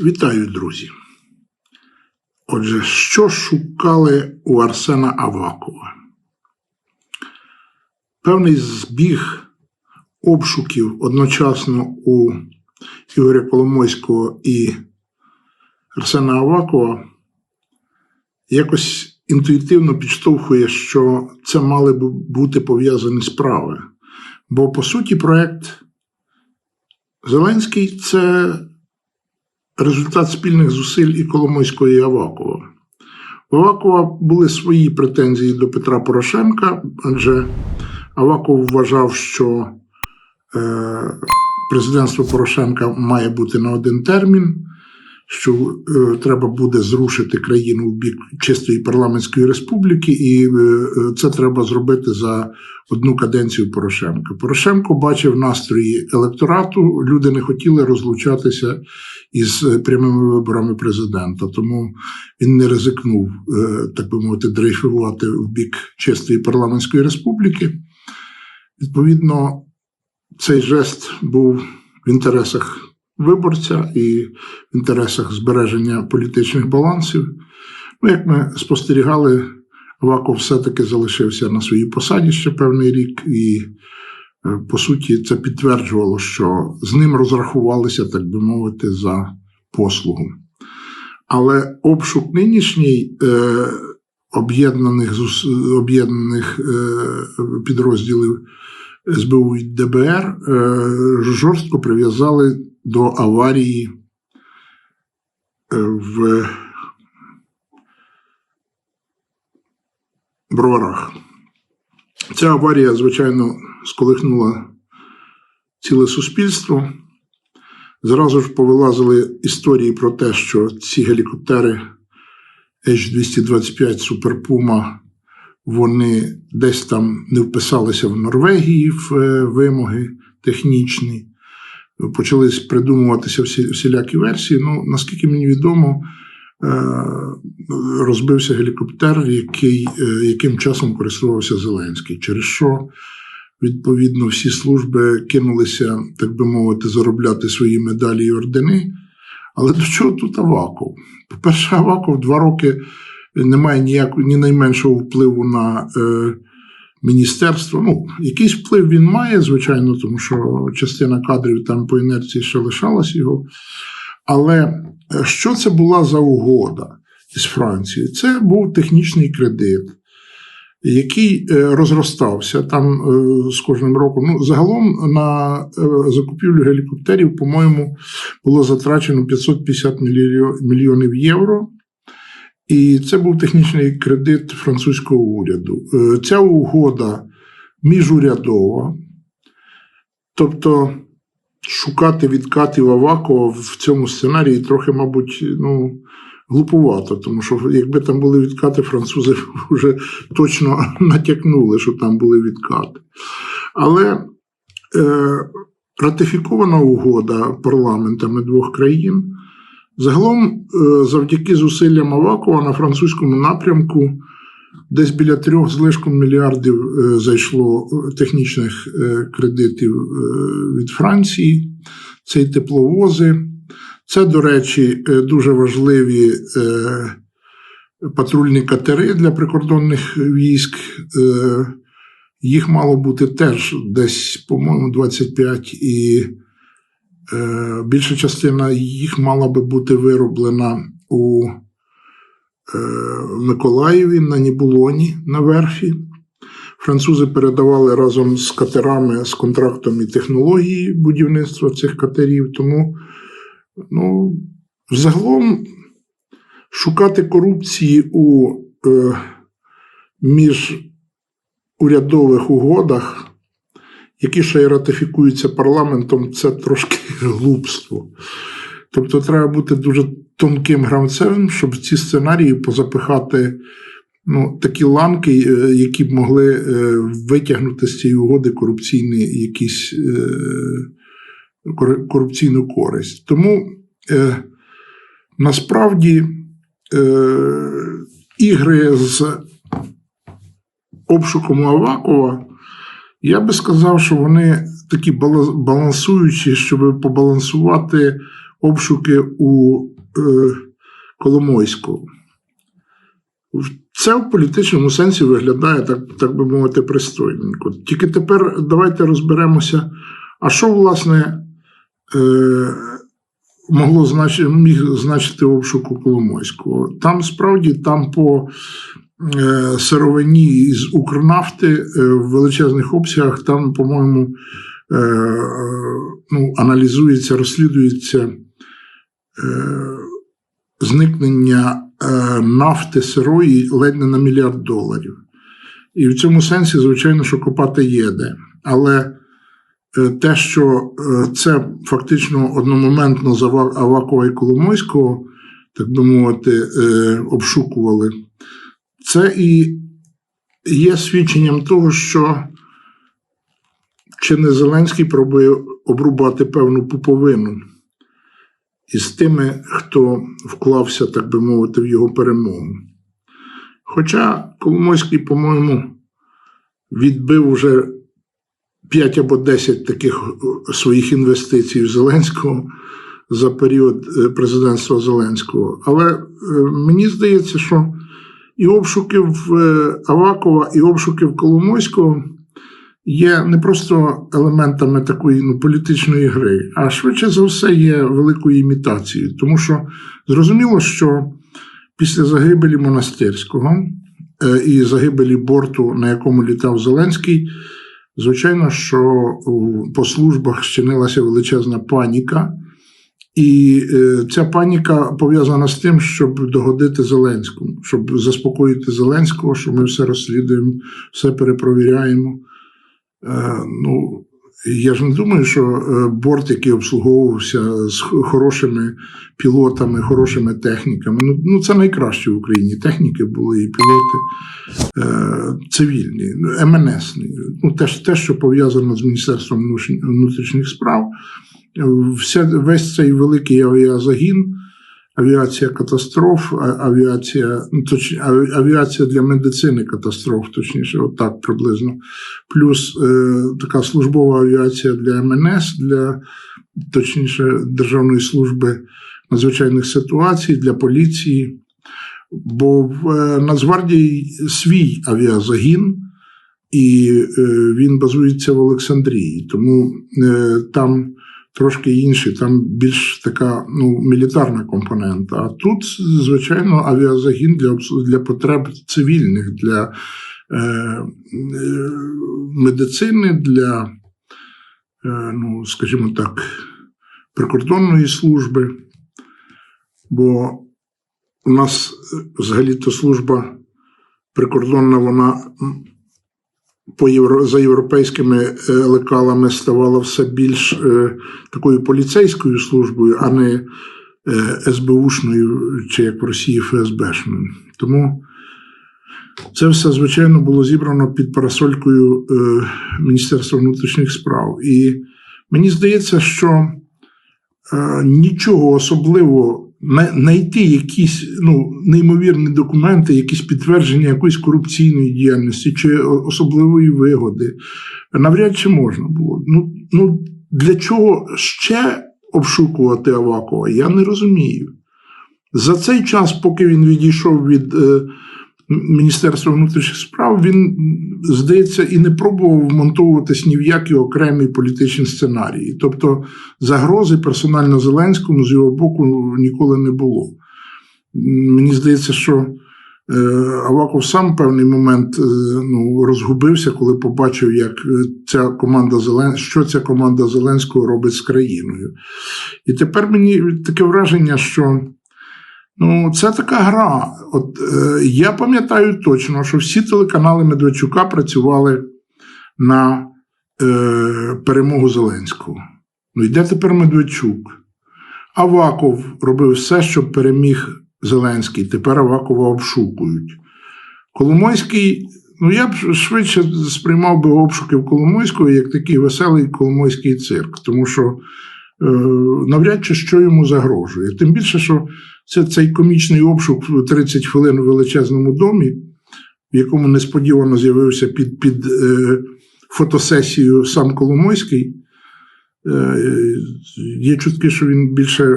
Вітаю, друзі. Отже, що шукали у Арсена Авакова? Певний збіг обшуків одночасно у Ігоря Коломойського і Арсена Авакова якось інтуїтивно підштовхує, що це мали б бути пов'язані справи. Бо, по суті, проект Зеленський це результат спільних зусиль і Коломойського і Авакова. У Авакова були свої претензії до Петра Порошенка, адже Аваков вважав, що е, президентство Порошенка має бути на один термін, що е, треба буде зрушити країну в бік чистої парламентської республіки, і е, е, це треба зробити за одну каденцію Порошенка. Порошенко бачив настрої електорату, люди не хотіли розлучатися із е, прямими виборами президента, тому він не ризикнув, е, так би мовити, дрейфувати в бік чистої парламентської республіки. Відповідно, цей жест був в інтересах виборця і в інтересах збереження політичних балансів. Ну, як ми спостерігали, Аваков все-таки залишився на своїй посаді ще певний рік, і, е, по суті, це підтверджувало, що з ним розрахувалися, так би мовити, за послугу. Але обшук нинішній е, об'єднаних, об'єднаних е, підрозділів СБУ і ДБР е, жорстко прив'язали до аварії е, в Броварах. Ця аварія, звичайно, сколихнула ціле суспільство. Зразу ж повилазили історії про те, що ці гелікоптери H-225 Суперпума вони десь там не вписалися в Норвегії в е, вимоги технічні. Почали придумуватися всі, всілякі версії. Ну, наскільки мені відомо, е, розбився гелікоптер, який, е, яким часом користувався Зеленський, через що, відповідно, всі служби кинулися, так би мовити, заробляти свої медалі і ордени. Але до чого тут Аваков? По-перше, Аваков два роки не має ніякого, ні найменшого впливу на е, міністерство. Ну, якийсь вплив він має, звичайно, тому що частина кадрів там по інерції ще лишалась його. Але е, що це була за угода із Францією? Це був технічний кредит, який е, розростався там е, з кожним роком. Ну, загалом на закупівлю гелікоптерів, по-моєму, було затрачено 550 мільйонів євро. І це був технічний кредит французького уряду. Е, Ця угода міжурядова, тобто шукати відкатів Авакова в цьому сценарії трохи, мабуть, ну, глупувато, тому що якби там були відкати, французи вже точно натякнули, що там були відкати. Але е, ратифікована угода парламентами двох країн. Загалом, е, завдяки зусиллям Авакова на французькому напрямку, десь біля трьох з лишком мільярдів е, зайшло е, технічних кредитів від Франції. Це й тепловози. Це, до речі, дуже важливі патрульні катери для прикордонних військ. Їх мало бути теж десь, по-моєму, 25 і Більша частина їх мала би бути вироблена у е, Миколаєві на Нібулоні на верфі. Французи передавали разом з катерами з контрактом і технології будівництва цих катерів. Тому, ну, загалом, шукати корупції у е, міжурядових угодах які ще й ратифікуються парламентом, це трошки глупство. Тобто треба бути дуже тонким гравцем, щоб ці сценарії позапихати ну, такі ланки, е, які б могли е, витягнути з цієї угоди корупційні якісь е, корупційну користь. Тому насправді ігри з обшуком Авакова. Я би сказав, що вони такі балансуючі, щоб побалансувати обшуки у е, Коломойського. Це в політичному сенсі виглядає, так, так би мовити, пристойненько. Тільки тепер давайте розберемося, а що, власне, е, могло значити, міг значити обшук у Коломойського. Там справді там по сировині з Укрнафти е, в величезних обсягах, там, по-моєму, е, е, ну, аналізується, розслідується е, зникнення е, нафти сирої ледь не на мільярд доларів. І в цьому сенсі, звичайно, що копати є де. Але е, те, що е, це фактично одномоментно з Авакова і Коломойського, так би мовити, е, обшукували, це і є свідченням того, що чи не Зеленський пробує обрубати певну пуповину із тими, хто вклався, так би мовити, в його перемогу. Хоча Коломойський, по-моєму, відбив вже 5 або 10 таких своїх інвестицій в Зеленського за період е, президентства Зеленського. Але е, мені здається, що і обшуки в е, Авакова, і обшуки в Коломойського є не просто елементами такої ну, політичної гри, а швидше за все є великою імітацією. Тому що зрозуміло, що після загибелі монастирського е, і загибелі борту, на якому літав Зеленський, звичайно, що по службах щинилася величезна паніка. І е, ця паніка пов'язана з тим, щоб догодити Зеленському, щоб заспокоїти Зеленського, що ми все розслідуємо, все перепровіряємо. Е, ну, я ж не думаю, що е, борт, який обслуговувався з хорошими пілотами, хорошими техніками, ну, ну це найкраще в Україні. Техніки були і пілоти цивільні, МНСні. Ну, те, те, що пов'язано з Міністерством внутрішніх справ. Вся, весь цей великий авіазагін, авіація катастроф, авіація, ну, точ, авіація для медицини катастроф, точніше, отак приблизно. Плюс е, така службова авіація для МНС, для точніше Державної служби надзвичайних ситуацій, для поліції. Бо в е, Нацгвардії свій авіазагін, і е, він базується в Олександрії. Тому е, там трошки інші, там більш така ну, мілітарна компонента. А тут, звичайно, авіазагін для, для потреб цивільних, для е, е, медицини, для, е, ну, скажімо так, прикордонної служби. Бо у нас е, взагалі-то служба прикордонна, вона по євро, за європейськими е, лекалами ставала все більш е, такою поліцейською службою, а не е, СБУшною чи як в Росії ФСБшною. Тому це все, звичайно, було зібрано під парасолькою е, Міністерства внутрішніх справ. І мені здається, що е, нічого особливого знайти якісь ну, неймовірні документи, якісь підтвердження якоїсь корупційної діяльності чи особливої вигоди, навряд чи можна було. Ну, ну для чого ще обшукувати Авакова, я не розумію. За цей час, поки він відійшов від е, Міністерства внутрішніх справ, він, здається, і не пробував вмонтовуватись ні в які окремі політичні сценарії. Тобто загрози персонально Зеленському з його боку ніколи не було. Мені здається, що е, Аваков сам певний момент е, ну, розгубився, коли побачив, як е, ця команда Зелен... що ця команда Зеленського робить з країною. І тепер мені таке враження, що ну, це така гра. От е, я пам'ятаю точно, що всі телеканали Медведчука працювали на е, перемогу Зеленського. Ну, йде тепер Медведчук. Аваков робив все, щоб переміг Зеленський. Тепер Авакова обшукують. Коломойський, ну я б швидше сприймав би обшуки в Коломойського як такий веселий коломойський цирк, тому що е, навряд чи що йому загрожує. Тим більше, що це цей комічний обшук в 30 хвилин у величезному домі, в якому несподівано з'явився під, під е, фотосесію сам Коломойський. Е, Є чутки, що він більше е,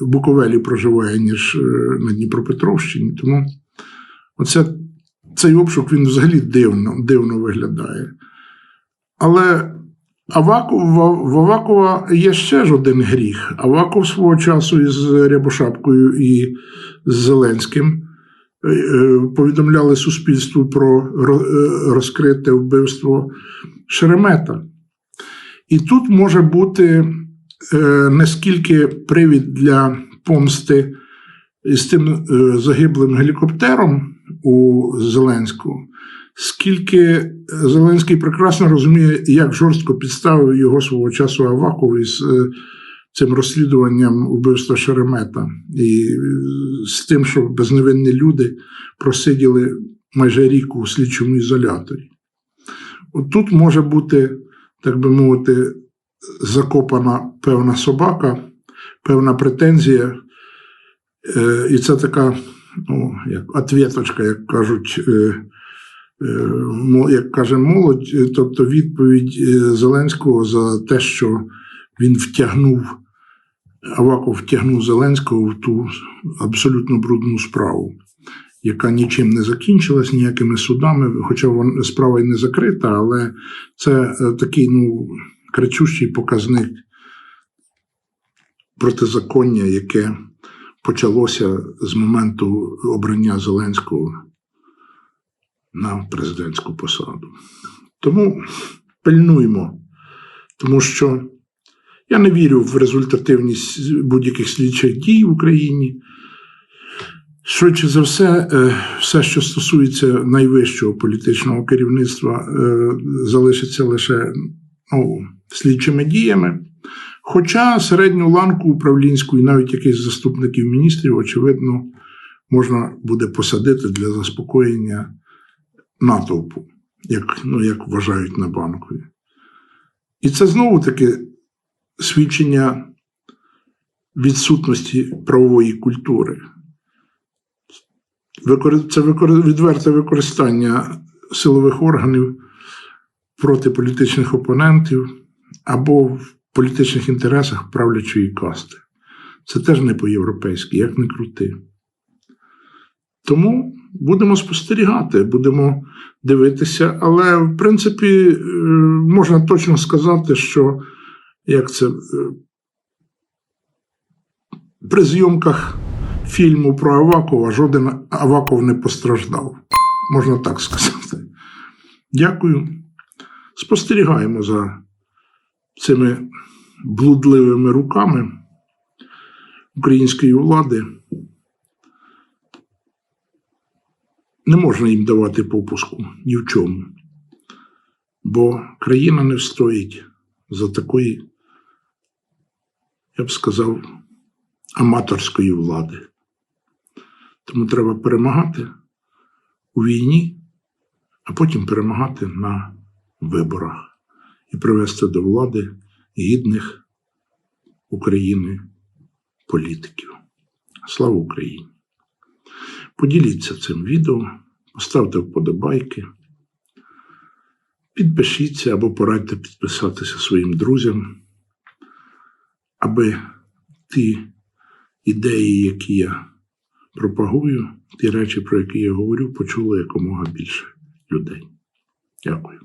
в Буковелі проживає, ніж е, на Дніпропетровщині. Тому оце, цей обшук він взагалі дивно, дивно виглядає. Але Аваков, в Авакова є ще ж один гріх. Аваков свого часу із Рябошапкою і з Зеленським е, е, повідомляли суспільству про е, розкрите вбивство Шеремета. І тут може бути е, не скільки привід для помсти з тим загиблим гелікоптером у Зеленського, скільки Зеленський прекрасно розуміє, як жорстко підставив його свого часу Аваков із е, цим розслідуванням вбивства Шеремета, і е, з тим, що безневинні люди просиділи майже рік у слідчому ізоляторі. От тут може бути, так би мовити, закопана певна собака, певна претензія. Е, І це така, ну, як ответочка, як кажуть, е, е, як каже молодь, е, тобто відповідь е, Зеленського за те, що він втягнув, Аваков втягнув Зеленського в ту абсолютно брудну справу, яка нічим не закінчилась, ніякими судами, хоча справа й не закрита, але це е, такий ну, кричущий показник протизаконня, яке почалося з моменту обрання Зеленського на президентську посаду. Тому пильнуймо, тому що я не вірю в результативність будь-яких слідчих дій в Україні. Швидше за все, е, все, що стосується найвищого політичного керівництва, е, залишиться лише ну, слідчими діями. Хоча середню ланку управлінську і навіть якихось заступників міністрів, очевидно, можна буде посадити для заспокоєння натовпу, як, ну, як вважають на банкові. І це знову таки свідчення відсутності правової культури. Це відверте використання силових органів проти політичних опонентів або в політичних інтересах правлячої касти. Це теж не по-європейськи, як не крути. Тому будемо спостерігати, будемо дивитися, але в принципі е, можна точно сказати, що як це е, при зйомках фільму про Авакова жоден Аваков не постраждав. Можна так сказати. Дякую. Спостерігаємо за цими блудливими руками української влади. Не можна їм давати попуску ні в чому, бо країна не встоїть за такої, я б сказав, аматорської влади. Тому треба перемагати у війні, а потім перемагати на виборах і привести до влади гідних України політиків. Слава Україні! Поділіться цим відео, поставте вподобайки, підпишіться або порадьте підписатися своїм друзям, аби ті ідеї, які я пропагую, ті речі, про які я говорю, почули якомога більше людей. Дякую.